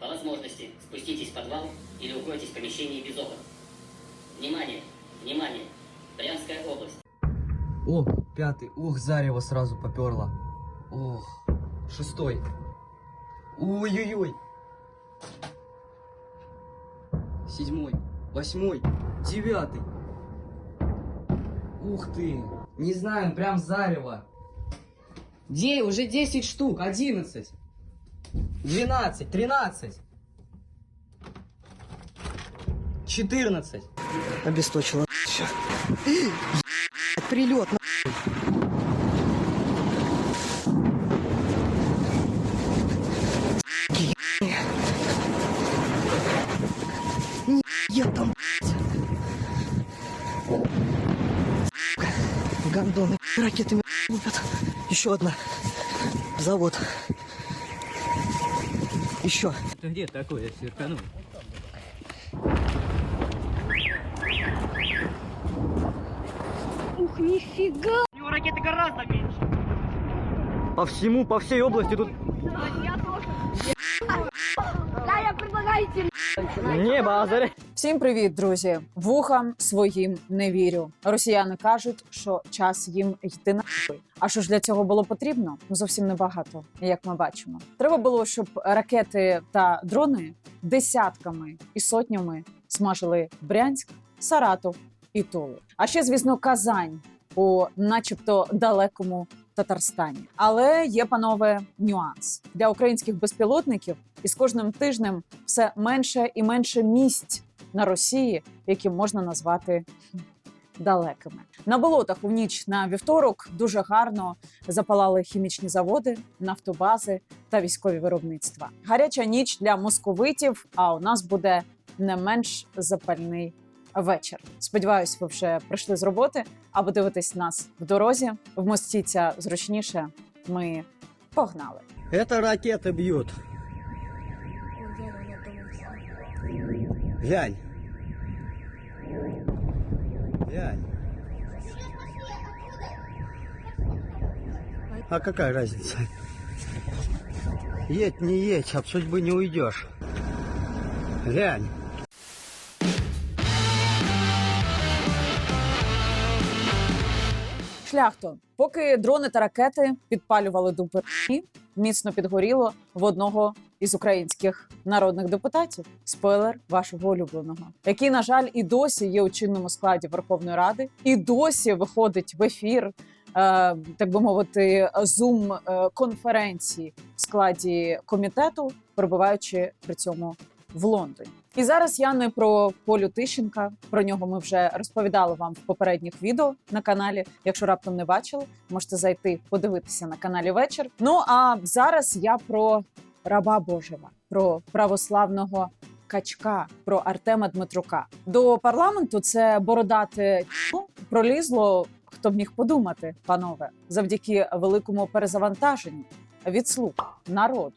По возможности спуститесь в подвал или укройтесь в помещении без окон. Внимание! Внимание! Брянская область. О, пятый. Ох, зарево сразу поперло. Ох, шестой. Ой-ой-ой. Седьмой, восьмой, девятый. Ух ты. Не знаю, прям зарево. Где? Уже 10 штук, 11. 12, 13. 14. Обесточила. Все. Прилет. Я там, блядь. Гондоны ракетами лупят. Еще одна. Завод. Еще. Ты где такое сверканул? Ух, нифига! По всему, по всей области тут Я тоже. Да, я предлагаю идти. небо озаряет. Всім привіт, друзі! Вухам своїм не вірю. Росіяни кажуть, що час їм йти нахуй. А що ж для цього було потрібно? Ну зовсім небагато, як ми бачимо. Треба було, щоб ракети та дрони десятками і сотнями смажили Брянськ, Саратов і Тулу. А ще, звісно, Казань у начебто далекому Татарстані. Але є, панове, нюанс для українських безпілотників, і з кожним тижнем все менше і менше місць на Росії, які можна назвати далекими. На болотах у ніч на вівторок дуже гарно запалали хімічні заводи, нафтобази та військові виробництва. Гаряча ніч для московитів. А у нас буде не менш запальний вечір. Сподіваюсь, ви вже прийшли з роботи або дивитесь нас в дорозі. Вмостіться зручніше. Ми погнали. Это ракеты бьют. Глянь. Глянь. А какая разница? Едь, не едь, от судьбы не уйдешь. Глянь. Шляхто, поки дрони та ракети підпалювали дупи, міцно підгоріло в одного із українських народних депутатів. Спойлер вашого улюбленого, який, на жаль, і досі є у чинному складі Верховної Ради, і досі виходить в ефір, е, так би мовити, зум конференції в складі комітету, перебуваючи при цьому в Лондоні. І зараз я не про Полю Тищенка. Про нього ми вже розповідали вам в попередніх відео на каналі. Якщо раптом не бачили, можете зайти подивитися на каналі вечір. Ну а зараз я про раба Божого, про православного качка, про Артема Дмитрука. До парламенту це бородати пролізло. Хто б міг подумати, панове, завдяки великому перезавантаженню від слуг народу.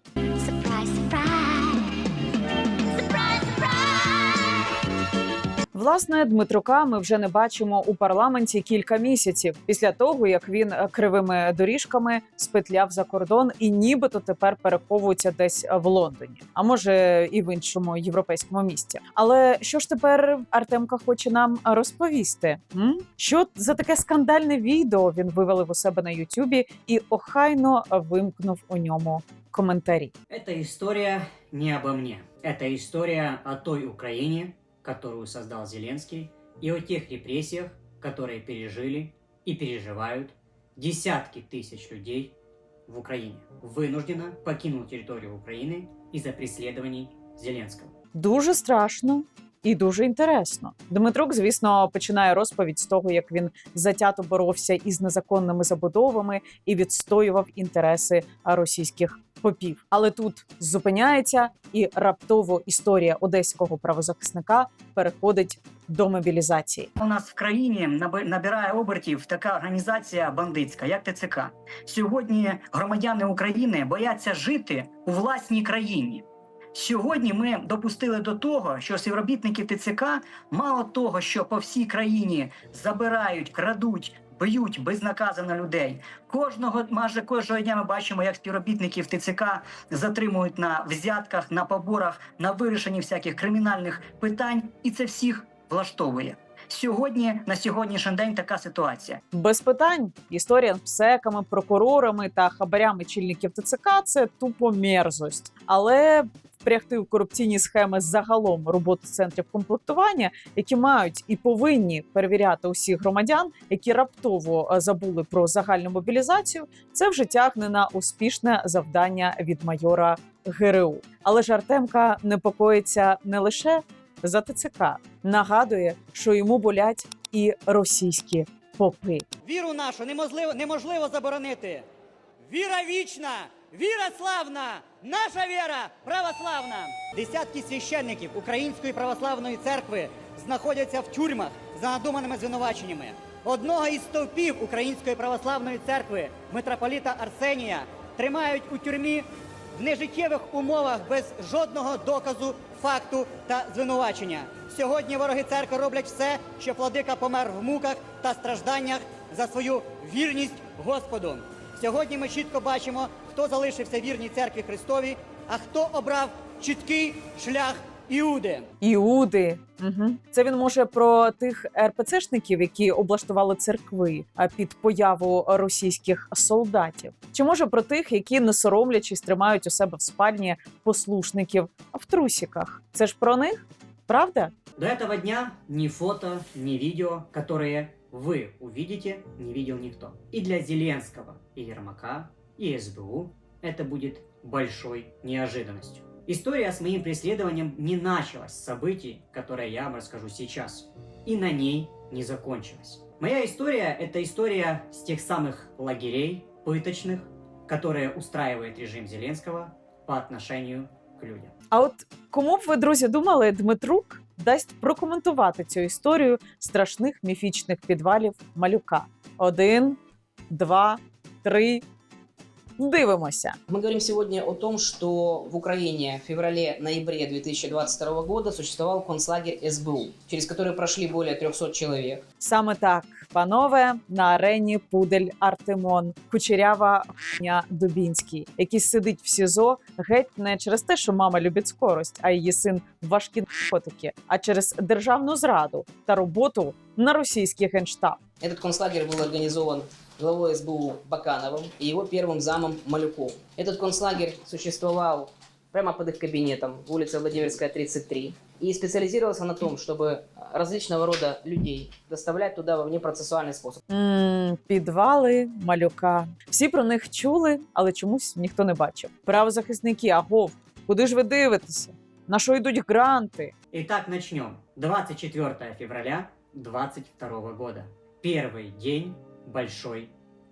Власне, Дмитрука ми вже не бачимо у парламенті кілька місяців після того, як він е, кривими доріжками спетляв за кордон і нібито тепер переховується десь в Лондоні, а може і в іншому європейському місті. Але що ж тепер Артемка хоче нам розповісти? М? Що за таке скандальне відео він вивелив у себе на Ютубі і охайно вимкнув у ньому коментарі. Эта история не обо мне. Это история о той Украине, которую создал Зеленский, и о тех репрессиях, которые пережили и переживают десятки тысяч людей в Украине. Вынужденно покинул территорию Украины из-за преследований Зеленского. Дуже страшно. І дуже інтересно. Дмитрук, звісно, починає розповідь з того, як він затято боровся із незаконними забудовами і відстоював інтереси російських попів. Але тут зупиняється і раптово історія одеського правозахисника переходить до мобілізації. У нас в країні наби- набирає обертів така організація бандитська, як ТЦК. Сьогодні громадяни України бояться жити у власній країні. Сьогодні ми допустили до того, що співробітники ТЦК мало того, що по всій країні забирають, крадуть, б'ють безнаказано людей. Кожного майже кожного дня ми бачимо, як співробітників ТЦК затримують на взятках, на поборах, на вирішенні всяких кримінальних питань, і це всіх влаштовує. Сьогодні на сьогоднішній день така ситуація. Без питань історія з псеками, прокурорами та хабарями чільників ТЦК це тупо мерзость. Але впрягти у корупційні схеми загалом роботи центрів комплектування, які мають і повинні перевіряти усіх громадян, які раптово е, забули про загальну мобілізацію, це вже тягне на успішне завдання від майора ГРУ. Але ж Артемка непокоїться не лише за ТЦК, нагадує, що йому болять і російські попи. Віру нашу неможливо, неможливо заборонити. Віра вічна, віра славна, наша віра православна. Десятки священників Української православної церкви знаходяться в тюрмах за надуманими звинуваченнями. Одного із стовпів Української православної церкви, митрополіта Арсенія, тримають у тюрмі в нежиттєвих умовах без жодного доказу, факту та звинувачення. Сьогодні вороги церкви роблять все, щоб владика помер в муках та стражданнях за свою вірність Господу. Сьогодні ми чітко бачимо, хто залишився вірній церкві Христові, а хто обрав чіткий шлях Іуди. Іуди. Угу. Це він може про тих РПЦшників, які облаштували церкви а під появу російських солдатів, чи може про тих, які не соромлячись тримають у себе в спальні послушників в трусіках? Це ж про них, правда? До этого дня ни фото, ни видео, которые вы увидите, не видел никто. И для Зеленского, и Ермака, и СБУ это будет большой неожиданностью. История с моим преследованием не началась с событий, которые я вам расскажу сейчас, и на ней не закончилась. Моя история – это история с тех самых лагерей пыточных, которые устраивает режим Зеленского по отношению к людям. А от кому б ви, друзі, думали, Дмитрук дасть прокоментувати цю історію страшних міфічних підвалів малюка? Один, два, три. Дивимося. Мы говорим сегодня о том, что в Украине в феврале-ноябре 2022 года существовал концлагерь СБУ, через который прошли более 300 человек. Саме так, панове, на арені Пудель Артемон, кучерява хуйня Дубінський, який сидить в СІЗО геть не через те, що мама любить скорость, а її син важкі наркотики, а через державну зраду та роботу на російський генштаб. Этот концлагерь был организован главой СБУ Бакановым и его первым замом Малюком. Этот концлагерь существовал прямо под их кабинетом, в улице Владимирская, 33, и специализировался на том, чтобы различного рода людей доставлять туда во внепроцессуальный способ. М, підвали малюка. Всі про них чули, але чомусь ніхто не бачив. Правозахисники, агов, куди ж ви дивитеся? На що йдуть гранти? Итак, начнем. 24 февраля 22 года. Первый день большой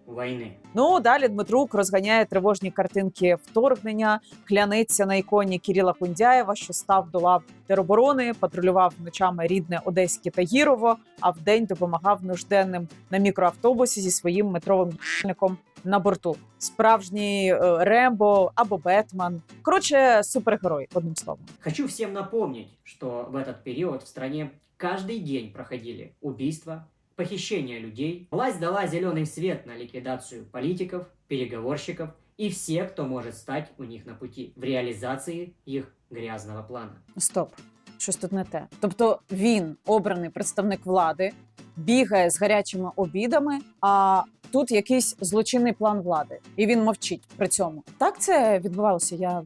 войны. Ну далі Дмитрук розганяє тривожні картинки вторгнення, клянеться на іконі Кіріла Кундяєва, що став до лав тероборони, патрулював ночами рідне Одеське та Гірово, а вдень допомагав нужденним на мікроавтобусі зі своїм метровим їбальником на борту. Справжній е, Рембо або Бетмен. Коротше, супергерой, одним словом. Хочу всем напомнить, что в этот период в стране каждый день проходили убийства, похищения людей. Власть дала зеленый свет на ликвидацию политиков, переговорщиков и всех, кто может стать у них на пути в реализации их грязного плана. Стоп, щось тут не те. Тобто він, обраний представник влади, бігає з гарячими обідами, а тут якийсь злочинний план влади, і він мовчить при цьому. Так це відбувалося. Я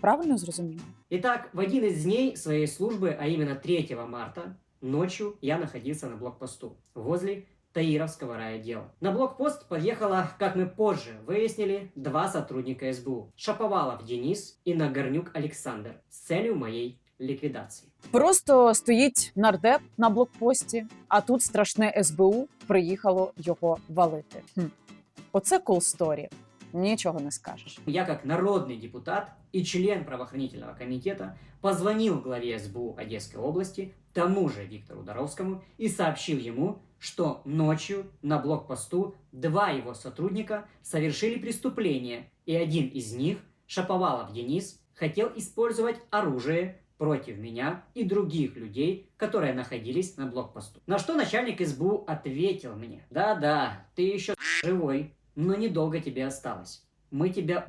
правильно зрозуміла? Итак, в один из дней своей службы, а именно 3 марта, ночью я находился на блокпосту возле Таировского райотдела. На блокпост подъехало, как мы позже выяснили, два сотрудника СБУ. Шаповалов Денис и Нагорнюк Александр с целью моей ликвидации. Просто стоїть нардеп на блокпості, а тут страшне СБУ приїхало його валити. Хм. Оце cool story. Нічого не скажеш. Я, как народный депутат и член правоохранительного комитета, позвонил главе СБУ Одесской области, тому же Виктору Доровскому, и сообщил ему, что ночью на блокпосту два его сотрудника совершили преступление, и один из них, Шаповалов Денис, хотел использовать оружие против меня и других людей, которые находились на блокпосту. На что начальник СБУ ответил мне, да-да, ты еще живой, но недолго тебе осталось. Мы тебя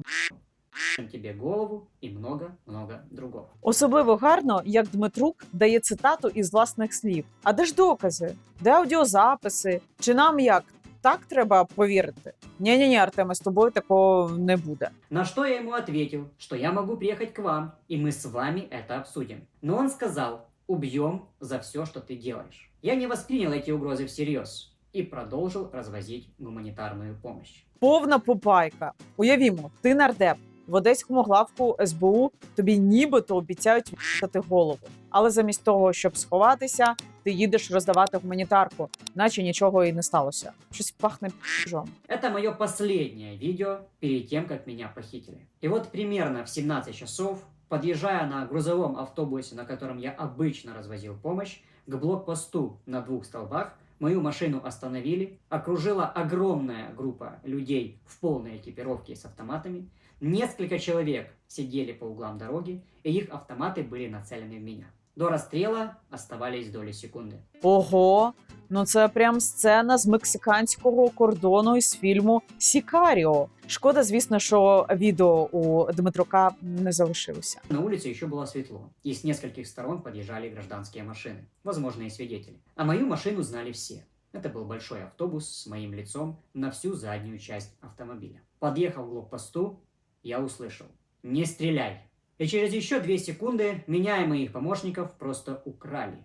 ***ем тебе голову и много-много другого. Особливо гарно, як Дмитрук дає цитату із власних слів. А де ж докази? Де аудіозаписи? Чи нам як? Так треба повірити? Ні, ні, ні, Артеме, з тобою такого не буде. На что я ему ответил, что я могу приехать к вам, и мы с вами это обсудим. Но он сказал, убьем за все, что ты делаешь. Я не воспринял эти угрозы всерьез и продолжил развозить гуманитарную помощь. Повна попайка. Уявімо, ти нардеп. В одеському главку СБУ тобі нібито обіцяють віддати голову. Але замість того, щоб сховатися, ти їдеш роздавати гуманітарку, наче нічого і не сталося. Щось пахне піжом. Это мое последнее видео перед тем, как меня похитили. И вот примерно в 17 часов, подъезжая на грузовом автобусе, на котором я обычно развозил помощь, к блокпосту на двух столбах, мою машину остановили, окружила огромная группа людей в полной экипировке с автоматами. Несколько человек сидели по углам дороги, и их автоматы были нацелены в меня. До расстрела оставались доли секунды. Ого, ну це прям сцена з мексиканського кордону із фільму Сікаріо. Шкода, звісно, що відео у Дмитрука не залишилося. На улице еще было светло, и с нескольких сторон подъезжали гражданские машины, возможные свидетели. А мою машину знали все. Это был большой автобус с моим лицом на всю заднюю часть автомобиля. Подъехав к блокпосту, я услышал «Не стреляй!» И через еще две секунды меня и моих помощников просто украли,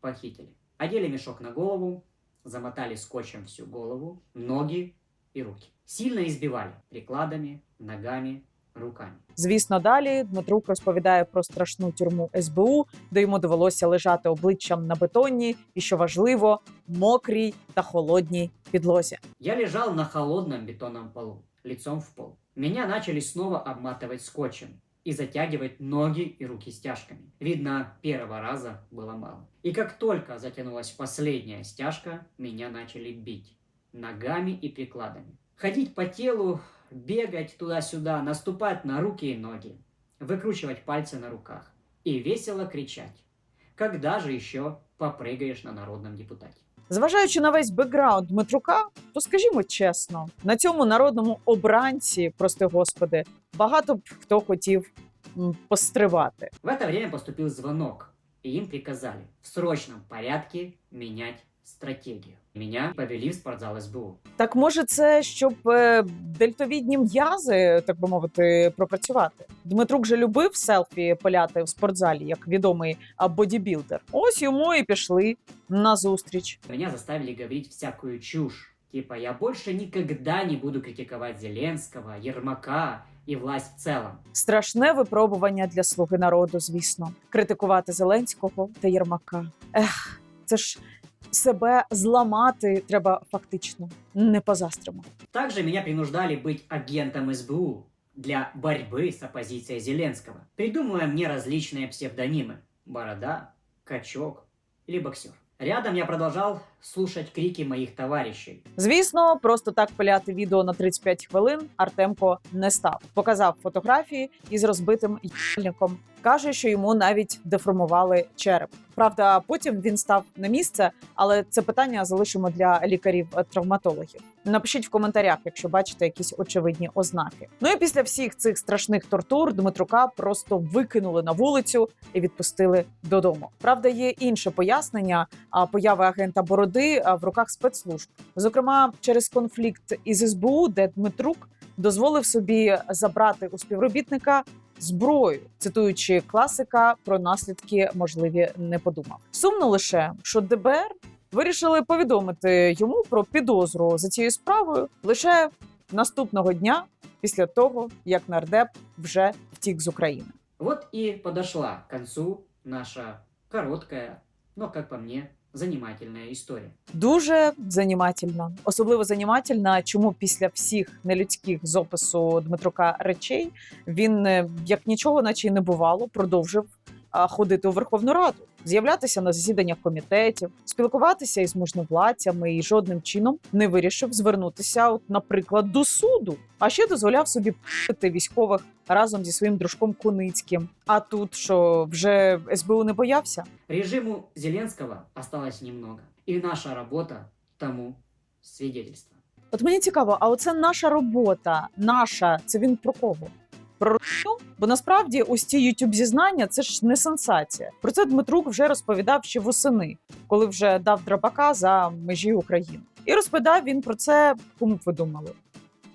похитили. Одели мешок на голову, замотали скотчем всю голову, ноги и руки. Сильно избивали прикладами, ногами, руками. Звісно, далі Дмитрук розповідає про страшну тюрму СБУ, де йому довелося лежати обличчям на бетонній і, що важливо, мокрій та холодній підлозі. Я лежал на холодном бетонном полу, лицом в пол. Меня начали снова обматывать скотчем и затягивать ноги и руки стяжками. Видно, первого раза было мало. И как только затянулась последняя стяжка, меня начали бить ногами и прикладами. Ходить по телу, бегать туда-сюда, наступать на руки и ноги, выкручивать пальцы на руках и весело кричать. Когда же еще попрыгаешь на народном депутате? Зважаючи на весь бекграунд Дмитрука, то скажімо чесно, на цьому народному обранці, прости господи, багато б хто хотів постривати. В это время поступил звонок, и им приказали в срочном порядке менять стратегию. Меня повели в спортзал СБУ. Так може, це щоб е, дельтовідні м'язи, так би мовити, пропрацювати. Дмитрук же любив селфі поляти в спортзалі, як відомий а, бодібілдер. Ось йому і пішли на зустріч. Меня заставили говорить всякую чушь. Типа, я больше никогда не буду критиковать Зеленского, Ермака и власть в целом. Страшне випробування для слуги народу, звісно, критикувати Зеленського та Єрмака. Ех, це ж себе зламати треба фактично, не позастримо. Также меня принуждали быть агентом СБУ для борьбы с оппозицией Зеленского, придумывая мне различные псевдонимы – Борода, Качок или Боксер. Рядом я продолжал слушать крики моїх товаришів. Звісно, просто так пиляти відео на 35 хвилин Артемко не став. Показав фотографії із розбитим їбальником. Каже, що йому навіть деформували череп. Правда, потім він став на місце, але це питання залишимо для лікарів-травматологів. Напишіть в коментарях, якщо бачите якісь очевидні ознаки. Ну і після всіх цих страшних тортур Дмитрука просто викинули на вулицю і відпустили додому. Правда, є інше пояснення появи агента Бороди в руках спецслужб. Зокрема, через конфлікт із СБУ, де Дмитрук дозволив собі забрати у співробітника зброю, цитуючи класика про наслідки можливі не подумав. Сумно лише, що ДБР вирішили повідомити йому про підозру за цією справою лише наступного дня після того, як нардеп вже втік з України. Вот и подошла к концу наша короткая, но, как по мне, занимательная історія Дуже занімательна, особливо занімательна, чому після всіх нелюдських з опису Дмитрука речей він е, як нічого, наче й не бувало, продовжив ходити у Верховну Раду, з'являтися на засіданнях комітетів, спілкуватися із можновладцями і жодним чином не вирішив звернутися, от, наприклад, до суду. А ще дозволяв собі пити військових разом зі своїм дружком Куницьким. А тут що вже СБУ не боявся? Режиму Зеленского осталось немного. И наша работа тому свидетельство. От мені цікаво, а оце наша робота, наша, це він про кого? Про? Бо насправді ось ці youtube зізнання це ж не сенсація. Про це Дмитрук вже розповідав ще восени, коли вже дав драбака за межі України. І розповідав він про це, кому б ви думали?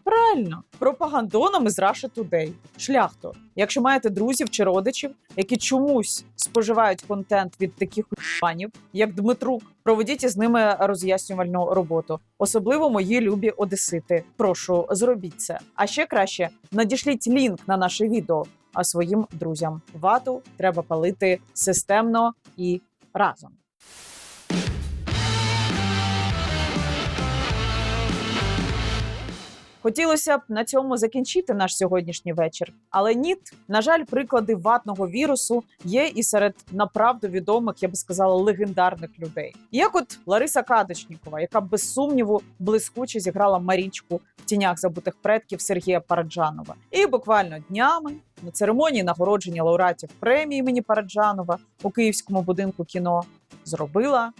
Правильно, пропагандонами з Russia Today. Шляхто, якщо маєте друзів чи родичів, які чомусь споживають контент від таких панів, як Дмитрук, проведіть із ними роз'яснювальну роботу. Особливо мої любі одесити. Прошу, зробіть це. А ще краще надішліть лінк на наше відео а своїм друзям. Вату треба палити системно і разом. Хотілося б на цьому закінчити наш сьогоднішній вечір, але ні, на жаль, приклади ватного вірусу є і серед направду відомих, я би сказала, легендарних людей. Як от Лариса Кадочнікова, яка без сумніву блискуче зіграла Марічку в тінях забутих предків Сергія Параджанова, і буквально днями на церемонії нагородження лауреатів премії імені Параджанова у Київському будинку кіно зробила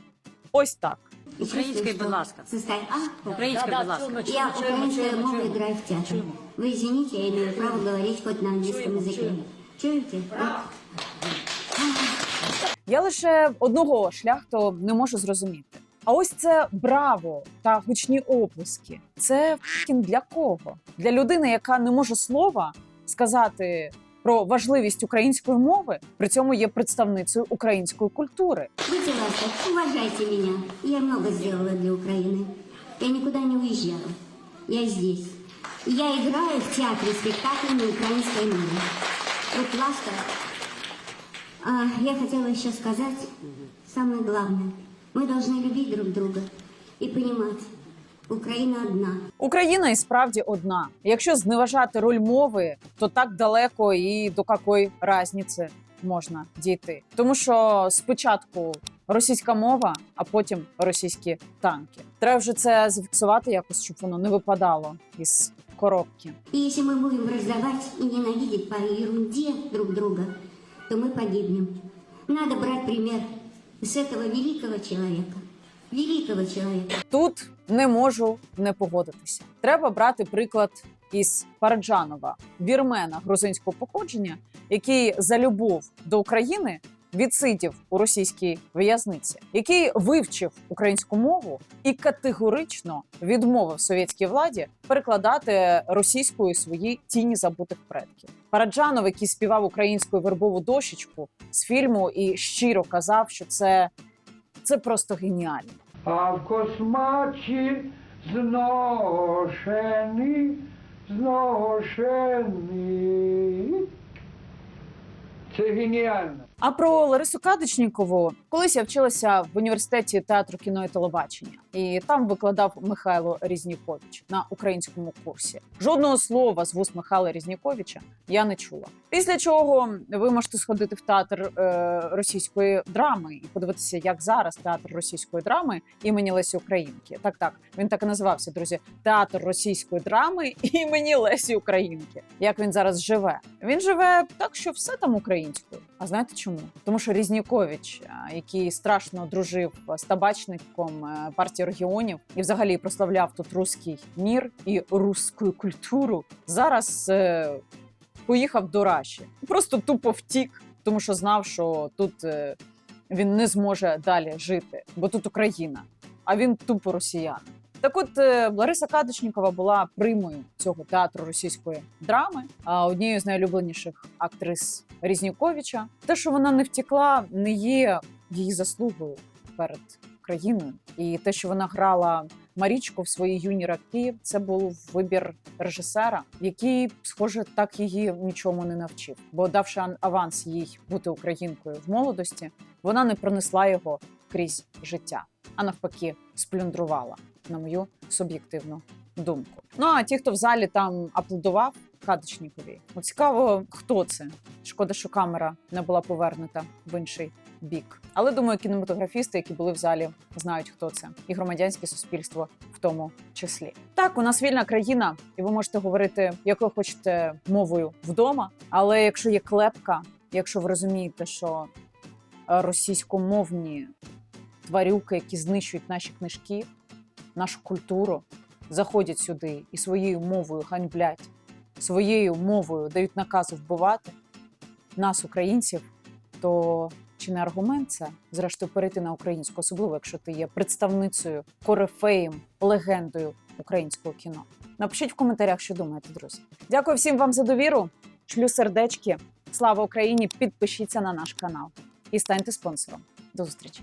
ось так. Українською, будь ласка. А? Українською, будь ласка. Я украинская мова играю в театр. Вы извините, я имею право говорить хоть на английском языке. Чуете? Я лише одного шляхту не можу зрозуміти. А ось це браво та гучні оплески. Це фкін для кого? Для людини, яка не може слова сказати про важливість української мови, при цьому є представницею української культури. Будьте ласков, уважайте меня. Я много сделала для Украины. Я никуда не уезжала. Я здесь. Я играю в театре спектакль на украинской мове. Вот ласка. А, я хотела еще сказать самое главное. Мы должны любить друг друга и понимать, Украина одна. Україна і справді одна. Якщо зневажати роль мови, то так далеко і до якої разниці можна дійти. Тому що спочатку російська мова, а потім російські танки. Треба вже це зафіксувати якось, щоб воно не випадало із коробки. И если мы будем раздавать и ненавидеть по ерунде друг друга, то мы погибнем. Надо брать пример с этого великого человека. Великого человека. Тут не можу не погодитися. Треба брати приклад із Параджанова, вірмена грузинського походження, який за любов до України відсидів у російській в'язниці, який вивчив українську мову і категорично відмовив совєтській владі перекладати російською свої тіні забутих предків. Параджанов, який співав українською вербову дощечку з фільму, і щиро казав, що це, це просто геніально. А в космачі зношені, зношені. Це геніально. А про Ларису Кадочнікову колись я вчилася в університеті театру кіно і телебачення, і там викладав Михайло Різнікович на українському курсі. Жодного слова з вуст Михайла Різніковича я не чула. Після чого ви можете сходити в театр е, російської драми і подивитися, як зараз театр російської драми імені Лесі Українки. Так, так він так і називався, друзі. Театр російської драми імені Лесі Українки. Як він зараз живе? Він живе так, що все там українською. А знаєте чому? Тому що Різнікович, який страшно дружив з табачником е, партії регіонів і взагалі прославляв тут руський мір і руську культуру, зараз е, поїхав до Раші. Просто тупо втік, тому що знав, що тут е, він не зможе далі жити, бо тут Україна, а він тупо росіянин. Так от е, Лариса Кадочнікова була примою цього театру російської драми, однією з найулюбленіших актрис Різніковича. Те, що вона не втекла, не є її заслугою перед країною. І те, що вона грала Марічку в свої юні роки, це був вибір режисера, який, схоже, так її нічому не навчив. Бо давши аванс їй бути українкою в молодості, вона не пронесла його крізь життя, а навпаки, сплюндрувала, на мою суб'єктивну думку. Ну а ті, хто в залі там аплодував Кадочнікові, ну цікаво, хто це. Шкода, що камера не була повернута в інший бік. Але думаю, кінематографісти, які були в залі, знають, хто це, і громадянське суспільство в тому числі. Так, у нас вільна країна, і ви можете говорити, якою хочете мовою вдома. Але якщо є клепка, якщо ви розумієте, що російськомовні тварюки, які знищують наші книжки, нашу культуру, заходять сюди і своєю мовою ганьблять, своєю мовою дають накази вбивати нас, українців, то чи не аргумент це зрештою перейти на українську, особливо якщо ти є представницею, корифеєм, легендою українського кіно? Напишіть в коментарях, що думаєте, друзі. Дякую всім вам за довіру. Шлю сердечки. Слава Україні! Підпишіться на наш канал і станьте спонсором. До зустрічі!